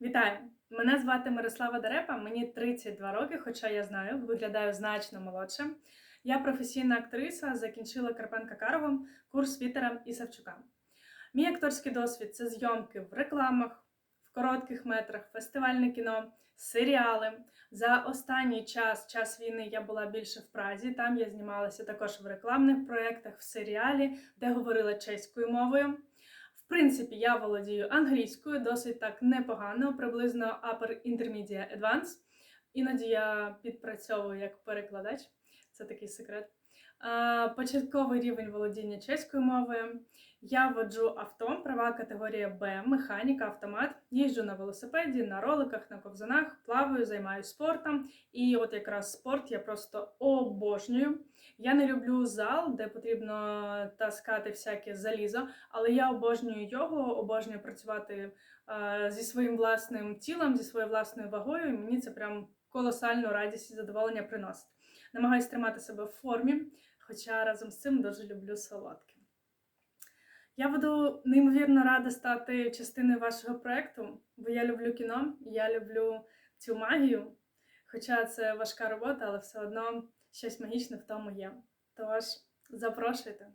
Вітаю! Мене звати Мирослава Дарепа, мені 32 роки, хоча я знаю, виглядаю значно молодше. Я професійна актриса, закінчила Карпенка Каровим курс Вітера і Савчука. Мій акторський досвід це зйомки в рекламах, в коротких метрах, фестивальне кіно, серіали. За останній час, час війни, я була більше в Празі. Там я знімалася також в рекламних проєктах, в серіалі, де говорила чеською мовою. В принципі, я володію англійською досить так непогано, приблизно Upper Intermediate Advanced. Іноді я підпрацьовую як перекладач, це такий секрет. Е, Початковий рівень володіння чеською мовою. Я воджу авто, права категорія Б, механіка, автомат. Їжджу на велосипеді, на роликах, на ковзанах, плаваю, займаюся спортом. І от якраз спорт я просто обожнюю. Я не люблю зал, де потрібно таскати всяке залізо, але я обожнюю його, обожнюю працювати е, зі своїм власним тілом, зі своєю власною вагою. І мені це прям колосальну радість і задоволення приносить. Намагаюсь тримати себе в формі, хоча разом з цим дуже люблю солодке. Я буду неймовірно рада стати частиною вашого проєкту, бо я люблю кіно, я люблю цю магію. Хоча це важка робота, але все одно щось магічне в тому є. Тож запрошуйте.